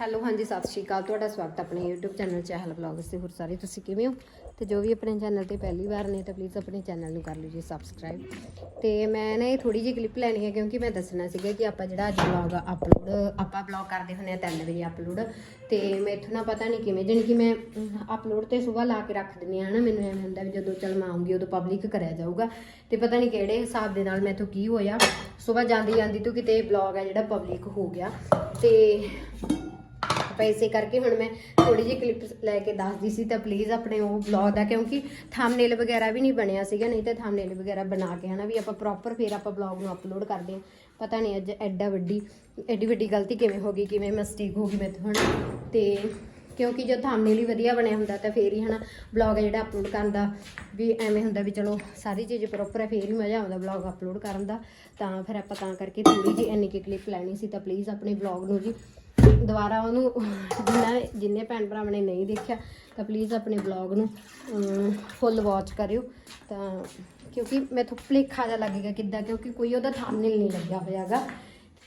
Hello, ਹਾਂਜੀ, ਸਤਿ ਸ਼੍ਰੀ ਅਕਾਲ। ਤੁਹਾਡਾ ਸਵਾਗਤ ਹੈ ਆਪਣੇ YouTube ਚੈਨਲ ਚਹਿਲ ਵਲੌਗਸ ਤੇ ਹੋਰ ਸਾਰੇ ਤੁਸੀਂ ਕਿਵੇਂ ਹੋ? ਤੇ ਜੋ ਵੀ ਆਪਣੇ ਚੈਨਲ ਤੇ ਪਹਿਲੀ ਵਾਰ ਨੇ, ਤਾਂ ਪਲੀਜ਼ ਆਪਣੇ ਚੈਨਲ ਨੂੰ ਕਰ ਲਿਓ ਜੀ ਸਬਸਕ੍ਰਾਈਬ ਤੇ ਮੈਂ ਨਾ ਇਹ ਥੋੜੀ ਜਿਹੀ ਕਲਿੱਪ ਲੈਣੀ ਹੈ, ਕਿਉਂਕਿ ਮੈਂ ਦੱਸਣਾ ਸੀਗਾ ਕਿ ਆਪਾਂ ਜਿਹੜਾ ਅੱਜ ਵਲੌਗ ਅਪਲੋਡ ਆਪਾਂ ਵਲੌਗ ਕਰਦੇ ਹੁੰਦੇ ਆ 3 ਵਜੇ ਅਪਲੋਡ ਤੇ ਮੈਥੋਂ ਨਾ ਪਤਾ ਨਹੀਂ ਕਿਵੇਂ, ਜਾਣੀ ਕਿ ਮੈਂ ਅਪਲੋਡ ਤੇ ਸਵੇਰ ਲਾ ਕੇ ਰੱਖ ਦਿੰਦੀ ਹਾਂ ਨਾ, ਮੈਨੂੰ ਐਵੇਂ ਹੁੰਦਾ ਵੀ ਜਦੋਂ ਚੱਲ ਮੈਂ ਆਉਂਗੀ, ਉਦੋਂ ਪਬਲਿਕ ਕਰਿਆ ਜਾਊਗਾ। ਤੇ ਪਤਾ ਨਹੀਂ ਕਿਹੜੇ ਹਿਸਾਬ ਦੇ ਨਾਲ ਮੈਥੋਂ ਕੀ ਹੋਇਆ। ਸਵੇਰ ਜਾਂਦੀ ਜਾਂਦੀ ਤੋਂ ਕਿਤੇ ਵਲੌਗ ਹੈ ਜਿਹੜਾ ਪਬਲਿਕ ਹੋ ਗਿਆ। ਤੇ ਪੈਸੇ ਕਰਕੇ ਹੁਣ ਮੈਂ ਥੋੜੀ ਜਿਹੀ ਕਲਿੱਪਸ ਲੈ ਕੇ ਦੱਸਦੀ ਸੀ ਤਾਂ ਪਲੀਜ਼ ਆਪਣੇ ਉਹ ਵਲੌਗ ਦਾ, ਕਿਉਂਕਿ ਥੰਬਨੇਲ ਵਗੈਰਾ ਵੀ ਨਹੀਂ ਬਣਿਆ ਸੀਗਾ, ਨਹੀਂ ਤਾਂ ਥੰਬਨੇਲ ਵਗੈਰਾ ਬਣਾ ਕੇ ਹਨਾ ਵੀ ਆਪਾਂ ਪ੍ਰੋਪਰ ਫੇਰ ਆਪਾਂ ਵਲੌਗ ਨੂੰ ਅਪਲੋਡ ਕਰਦੇ ਹਾਂ। ਪਤਾ ਨਹੀਂ ਅੱਜ ਐਡਾ ਵੱਡੀ, ਐਡੀ ਵੱਡੀ ਗਲਤੀ ਕਿਵੇਂ ਹੋ ਗਈ, ਕਿਵੇਂ ਮਿਸਟੇਕ ਹੋ ਗਈ ਮੈਥੋਂ ਹੁਣ ਤੇ ਕਿਉਂਕਿ ਜੋ ਥੰਬਨੇਲ ਹੀ ਵਧੀਆ ਬਣਿਆ ਹੁੰਦਾ ਤਾਂ ਫੇਰ ਹੀ ਹਨਾ ਵਲੌਗ ਜਿਹੜਾ ਅਪਲੋਡ ਕਰਨ ਦਾ ਵੀ ਐਵੇਂ ਹੁੰਦਾ ਵੀ ਚਲੋ ਸਾਰੀ ਚੀਜ਼ ਪ੍ਰੋਪਰ ਹੈ ਫੇਰ ਹੀ ਮਜ਼ਾ ਆਉਂਦਾ ਵਲੌਗ ਅਪਲੋਡ ਕਰਨ ਦਾ। ਤਾਂ ਫਿਰ ਆਪਾਂ ਤਾਂ ਕਰਕੇ ਥੋੜੀ ਜਿਹੀ ਇੰਨੀ ਕਿ ਕਲਿੱਪ ਲੈਣੀ ਸੀ ਤਾਂ ਪਲੀਜ਼ ਆਪਣੇ ਵਲੌਗ ਨੂੰ ਜੀ ਦੁਬਾਰਾ ਉਹਨੂੰ ਜਿੰਨਾ ਜਿੰਨੇ ਭੈਣ ਭਰਾਵਾਂ ਨੇ ਨਹੀਂ ਦੇਖਿਆ, ਤਾਂ ਪਲੀਜ਼ ਆਪਣੇ ਵਲੌਗ ਨੂੰ ਫੁੱਲ ਵਾਚ ਕਰਿਓ। ਤਾਂ ਕਿਉਂਕਿ ਮੈਥੋਂ ਭੁਲੇਖਾ ਜਿਹਾ ਲੱਗੇਗਾ ਕਿੱਦਾਂ, ਕਿਉਂਕਿ ਕੋਈ ਉਹਦਾ ਥੰਬਨੇਲ ਨਹੀਂ ਲੱਗਿਆ ਹੋਇਆਗਾ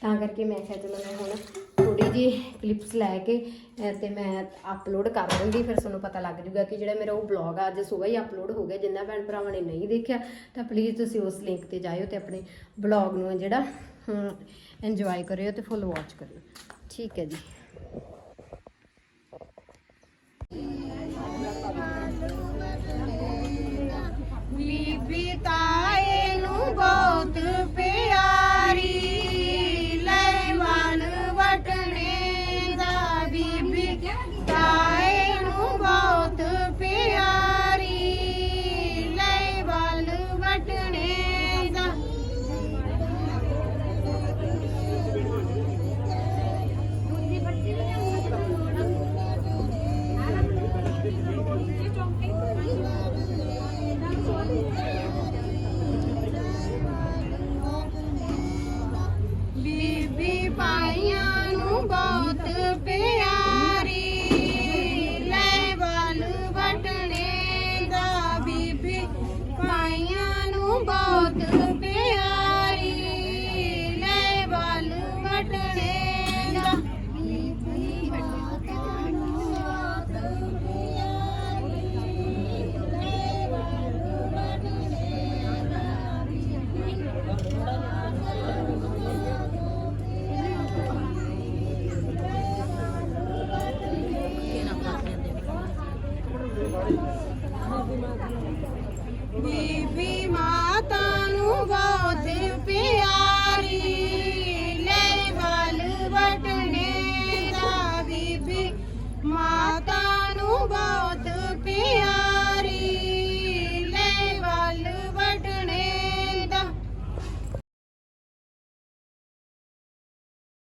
ਤਾਂ ਕਰਕੇ ਮੈਂ ਕਿਹਾ ਚਲੋ ਮੈਂ ਹੁਣ ਥੋੜੀ ਜੀ ਕਲਿੱਪਸ ਲੈ ਕੇ, ਅਹ, ਤੇ ਮੈਂ ਅਪਲੋਡ ਕਰ ਦੂੰਗੀ ਫਿਰ ਤੁਹਾਨੂੰ ਪਤਾ ਲੱਗ ਜੂਗਾ ਕਿ ਜਿਹੜਾ ਮੇਰਾ ਉਹ ਵਲੌਗ ਆ, ਅੱਜ ਸਵੇਰ ਹੀ ਅਪਲੋਡ ਹੋ ਗਿਆ, ਜਿੰਨਾ ਭੈਣ ਭਰਾਵਾਂ ਨੇ ਨਹੀਂ ਦੇਖਿਆ, ਤਾਂ ਪਲੀਜ਼ ਤੁਸੀਂ ਉਸ ਲਿੰਕ ਤੇ ਜਾਇਓ ਤੇ ਆਪਣੇ ਵਲੌਗ ਨੂੰ ਜਿਹੜਾ ਇੰਜੋਏ ਕਰਿਓ ਤੇ ਫੁੱਲ ਵਾਚ ਕਰਿਓ। ਠੀਕ ਹੈ ਜੀ। ਬੀਬੀ ਮਾਤਾ ਨੂੰ ਬਹੁਤ ਪਿਆਰੀ ਲੈ ਵਾਲ ਵਟਣੇ ਦਾ ਬੀਬੀ ਮਾਤਾ ਨੂੰ ਬਹੁਤ ਪਿਆਰੀ।